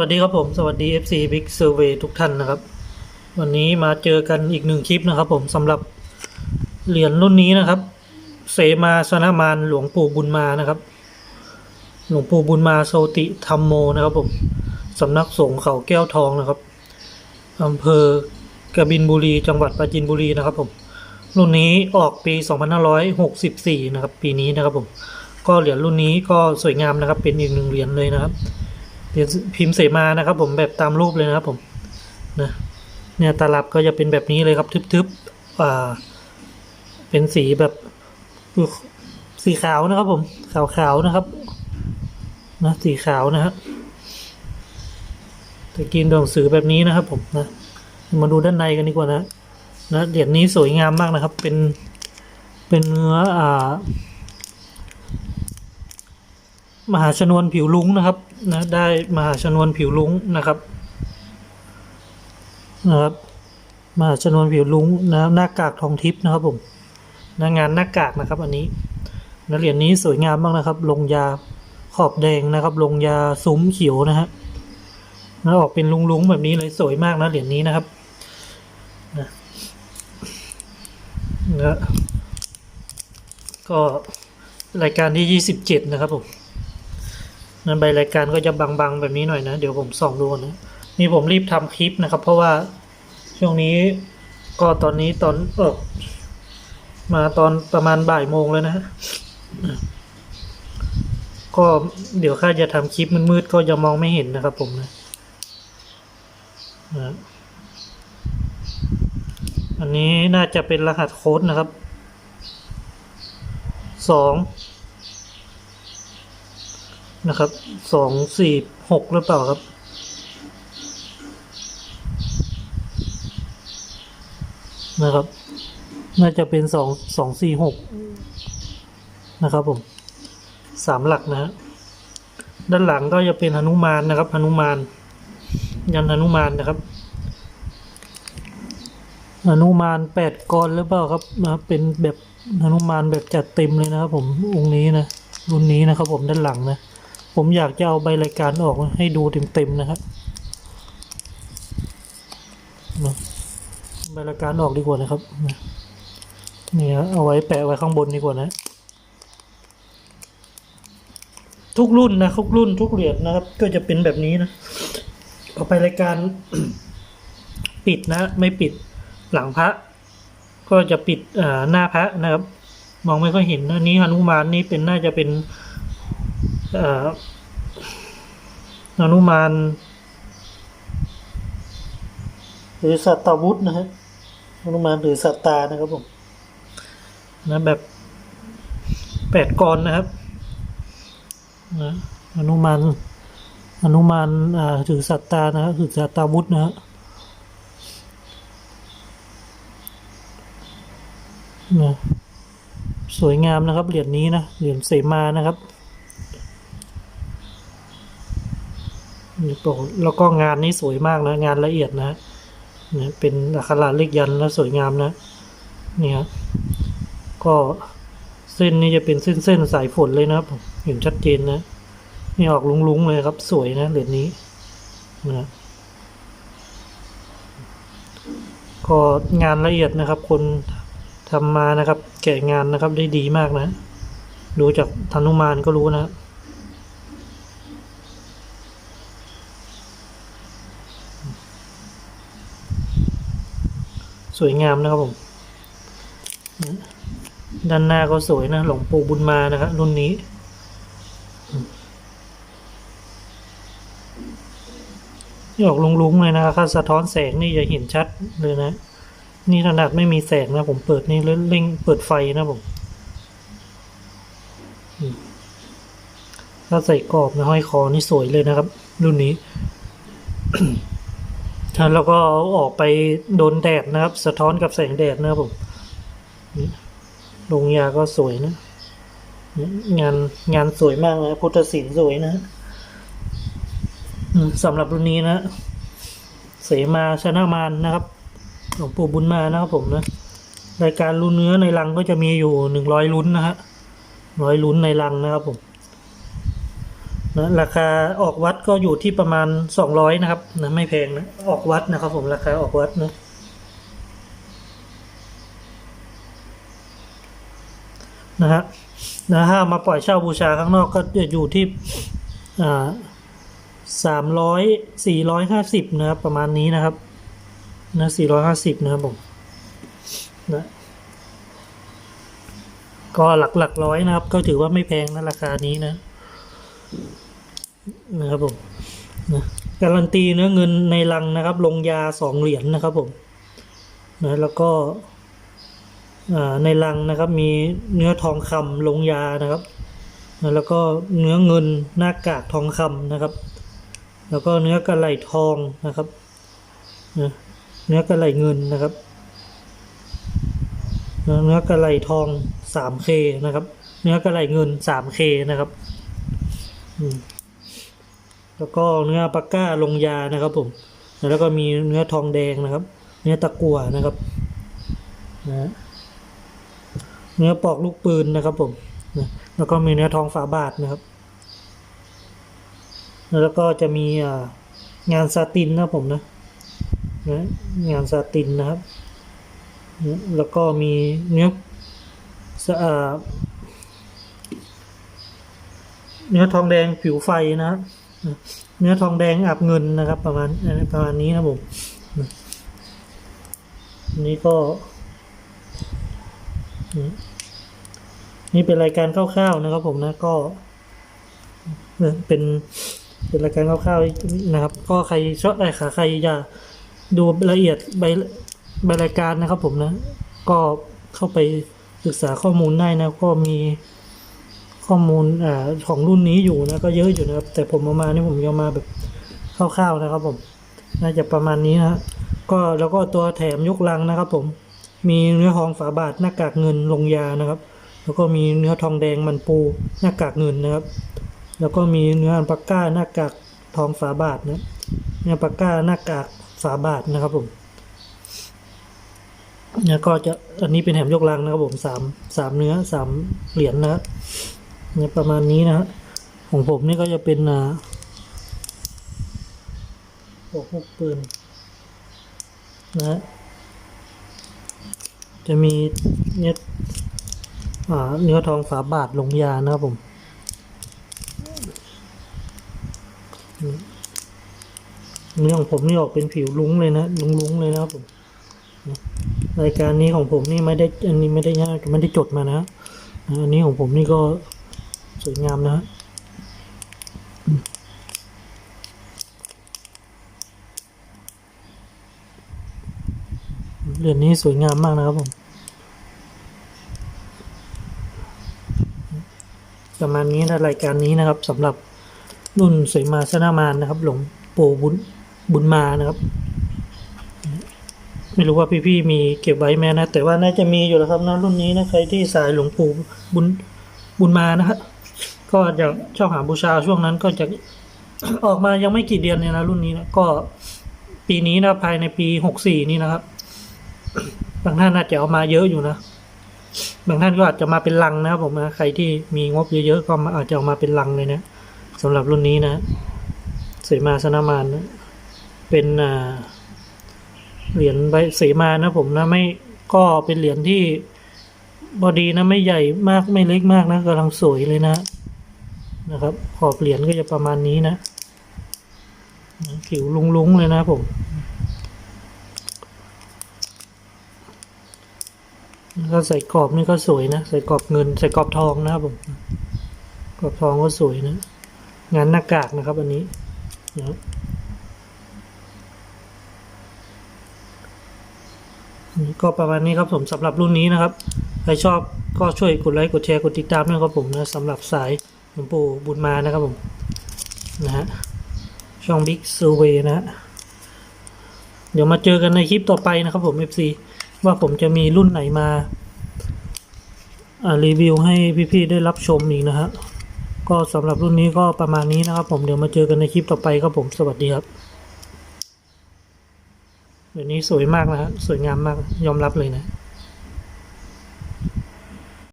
วัสดีครับผม สวัสดี FC Big Survey ทุกท่านนะครับ วันนี้มาเจอกันอีกหนึ่งคลิปนะครับผมสำหรับเหรียญรุ่นนี้นะครับ เสมาสนามานหลวงปู่บุญมานะครับ หลวงปู่บุญมาโซติธรรมโมนะครับผมสำนักสงฆ์เขาแก้วทองนะครับอำเภอกบินบุรีจังหวัดปราจีนบุรีนะครับผมรุ่นนี้ออกปี 2564 นะครับ ปีนี้นะครับผมก็เหรียญรุ่นนี้ก็สวยงามนะครับ เป็นอีกหนึ่งเหรียญเลยนะครับ พิมพ์เสมานะครับ ผมแบบตามรูปเลยนะครับผมนะเนี่ยตลับก็จะเป็นแบบนี้เลยครับทึบๆอ่าเป็นสีแบบสีขาวนะครับ ผมขาวๆนะครับนะสีขาวนะฮะตะกินตังสือแบบนี้นะครับ ผมนะมาดูด้านในกันดีกว่านะนะเหรียญนี้สวยงามมากนะครับ เป็นเป็นเนื้ออ่า มหาชนวนผิวลุ้งนะครับนะได้มหาชนวนผิวลุ้งนะครับนะครับมหาชนวนผิวลุ้งนะหน้ากากทองทิพย์นะครับผมน้างานหน้ากากนะครับ อันนี้นะเหรียญนี้สวยงามมากนะครับ ลงยาขอบแดงนะครับ ลงยาซุ้มเขียวนะฮะนะออกเป็นลุ้งๆแบบนี้เลยสวยมากนะเหรียญนี้นะครับนะนะก็รายการที่ยี่สิบเจ็ดนะครับผม นะใบรายการก็จะบางๆแบบนี้หน่อยนะ เดี๋ยวผมส่องดูนะนี่ผมรีบทำคลิปนะครับ เพราะว่าช่วงนี้ก็ตอนนี้ตอนเออมาตอนประมาณบ่ายโมงแล้วนะก็เดี๋ยวข้าจะทำคลิปมืดๆก็จะมองไม่เห็นนะครับผมนะอันนี้น่าจะเป็นรหัสโค้ดนะครับสอง นะครับสองสี่หกหรือเปล่าครับ นะครับ น่าจะเป็นสองสองสี่หกนะครับผมสามหลักนะฮะด้านหลังก็จะเป็นหนุมานนะครับหนุมาน ยันหนุมานนะครับหนุมานแปดกรหรือเปล่าครับนะครับ เป็นแบบหนุมานแบบจัดเต็มเลยนะครับ ผมองค์นี้นะรุ่นนี้นะครับผมด้านหลังนะ ผมอยากจะเอาใบรายการออกให้ดูเต็มๆนะครับใบรายการออกดีกว่านะครับนี่เอาไว้แปะไว้ข้างบนดีกว่านะ ทุกรุ่นนะทุกรุ่นทุกเหรียญนะครับ ก็จะเป็นแบบนี้นะ เอาไปรายการปิดนะ ไม่ปิดหลังพระ ก็จะปิดหน้าพระนะครับ มองไม่ค่อยเห็นนะนี้หนุมานนี่เป็นน่าจะเป็น อนุมานหรือสัตตวุธนะฮะอนุมานหรือสัตตานะครับผมนะแบบแปดกรนะครับนะอนุมานอนุมานอ่าถือสัตตานะครับถือสัตตาวุธนะฮะนะสวยงามนะครับเหรียญนี้นะเหรียญเสมานะครับ นี่โปรแล้วก็งานนี้สวยมากนะ งานละเอียดนะเนี่ยเป็นอักขระเลขยันแล้วสวยงามนะ เนี่ครับก็เส้นนี้จะเป็นเส้นเส้นสายฝนเลยนะครับเห็นชัดเจนนะนี่ออกลุงๆเลยครับสวยนะเหรียญนี้นะก็งานละเอียดนะครับ คนทำมานะครับ แกะงานนะครับได้ดีมากนะ ดูจากธนุมานก็รู้นะครับ สวยงามนะครับผม ด้านหน้าก็สวยนะ หลวงปู่บุญมานะครับรุ่นนี้นี่ออกลุงๆเลยนะครับถ้าสะท้อนแสงนี่จะเห็นชัดเลยนะ นี่ขนาดไม่มีแสงนะผมเปิดนี่เร่งเปิดไฟนะผมอืมถ้าใส่กรอบนะห้อยคอนี่สวยเลยนะครับ รุ่นนี้ แล้วก็อออกไปโดนแดดนะครับ สะท้อนกับแสงแดดนะครับผมลงยาก็สวยนะ งานงานสวยมากนะพุทธศิลป์สวยนะสำหรับรุ่นนี้นะ เสมาชนะมานนะครับหลวงปู่บุญมานะครับผมนะรายการลุ้นเนื้อในรังก็จะมีอยู่หนึ่งร้อยลุ้นนะฮะร้อยลุ้นในรังนะครับผม นะราคาออกวัดก็อยู่ที่ประมาณสองร้อยนะครับนะไม่แพงนะออกวัดนะครับผมราคาออกวัดนะนะฮะนะถ้ามาปล่อยเช่าบูชาข้างนอกก็จะอยู่ที่อ่าสามร้อยสี่ร้อยห้าสิบนะครับประมาณนี้นะครับนะสี่ร้อยห้าสิบนะครับผมนะก็หลักหลักร้อยนะครับ ก็ถือว่าไม่แพงนะราคานี้นะ นะครับผมนะการันตีเนื้อเงินในลังนะครับ ลงยาสองเหรียญนะครับผมนะแล้วก็อ่าในลังนะครับมีเนื้อทองคำลงยานะครับนะแล้วก็เนื้อเงินหน้ากากทองคำนะครับ แล้วก็เนื้อกระไหลทองนะครับนะเนื้อกระไหลเงินนะครับเนื้อกระไหลทอง 3K นะครับ เนื้อกระไหลเงิน 3K นะครับ อืม แล้วก็เนื้อปากก้าลงยานะครับผม แล้วก็มีเนื้อทองแดงนะครับ เนื้อตะกั่วนะครับนะเนื้อปอกลูกปืนนะครับผมนะแล้วก็มีเนื้อทองฝาบาทนะครับ แล้วก็จะมีงานซาตินนะครับผมนะนะงานซาตินนะครับนะแล้วก็มีเนื้อสะอ่าเนื้อทองแดงผิวไฟนะครับ เนื้อทองแดงอาบเงินนะครับ ประมาณประมาณนี้นะผมนนี้ก็ นี่เป็นรายการคร่าวๆนะครับ ผมนะก็เป็นเป็นรายการคร่าวๆนะครับ ก็ใครชอบอะไรคะใครอยากดูรายละเอียดใบใบรายการนะครับ ผมนะ ก็เข้าไปศึกษาข้อมูลได้นะก็มี ข้อมูลอของรุ่นนี้อยู่นะก็เยอะอยู่นะครับ แต่ผมเอามานี่ผมเอามาแบบคร่าวๆนะครับผม น่าจะประมาณนี้นะก็แล้วก็ตัวแถมยกลังนะครับ ผม มีเนื้อทองฝาบาทหน้ากากเงินลงยานะครับ แล้วก็มีเนื้อทองแดงมันปูหน้ากากเงินนะครับ แล้วก็มีเนื้ออันปากก้าหน้ากากทองฝาบาทนะเนื้อปากก้าหน้ากากฝาบาทนะครับผมแล้วก็จะอันนี้เป็นแถมยกลังนะครับผมสามสามเนื้อสามเหรียญนะครับ เนี่ยประมาณนี้นะฮะของผมนี่ก็จะเป็นอ่าพวกพกปืนนะฮะจะมีเนี่ยอ่าเนื้อทองฝาบาทลงยานะครับผมเนื้อของผมนี่ออกเป็นผิวลุ้งเลยนะลุ้งลุ้งเลยนะครับผมรายการนี้ของผมนี่ไม่ได้อันนี้ไม่ได้ยากไม่ได้จดมานะอันนี้ของผมนี่ก็ วยงามนะฮะเรือนนี้สวยงามมากนะครับผม ประมาณนี้นะรายการนี้นะครับสำหรับรุ่นเสมาสนามานนะครับ หลวงปู่บุญบุญมานะครับ ไม่รู้ว่าพี่ๆมีเก็บไว้ไหมนะ แต่ว่าน่าจะมีอยู่แล้วครับนะรุ่นนี้นะใครที่สายหลวงปู่บุญบุญมานะฮะ ก็จะชอบหาบูชาช่วงนั้นก็จะออกมายังไม่กี่เดือนเนี่ยนะรุ่นนี้นะก็ปีนี้นะภายในปีหกสี่นี่นะครับ บางท่านอาจจะเอามาเยอะอยู่นะบางท่านก็อาจจะมาเป็นลังนะครับผมนะใครที่มีงบเยอะๆก็อาจจะเอามาเป็นลังเลยนะสำหรับรุ่นนี้นะเสมาสนามานนะเป็นอ่าเหรียญใบเสมานะผมนะไม่ก็เป็นเหรียญที่พอดีนะไม่ใหญ่มากไม่เล็กมากนะกำลังสวยเลยนะ นะครับ ขอบเหรียญก็จะประมาณนี้นะผิวลุงๆเลยนะผมแล้วก็ใส่กรอบนี่ก็สวยนะ ใส่กรอบเงิน ใส่กรอบทองนะครับผม กรอบทองก็สวยนะ งานหน้ากากนะครับ อันนี้นะนี่ก็ประมาณนี้ครับผมสำหรับรุ่นนี้นะครับ ใครชอบก็ช่วยกดไลค์ กดแชร์ กดติดตามด้วยครับผมนะสำหรับสาย หลวงปู่บุญมานะครับผมนะฮะช่องบิ๊กซูเวนะฮะเดี๋ยวมาเจอกันในคลิปต่อไปนะครับผม FC ว่าผมจะมีรุ่นไหนมาอ่ารีวิวให้พี่ๆได้รับชมอีกนะฮะก็สำหรับรุ่นนี้ก็ประมาณนี้นะครับ ผมเดี๋ยวมาเจอกันในคลิปต่อไปครับผมสวัสดีครับเดี๋ยวนี้สวยมากนะฮะสวยงามมากยอมรับเลยนะ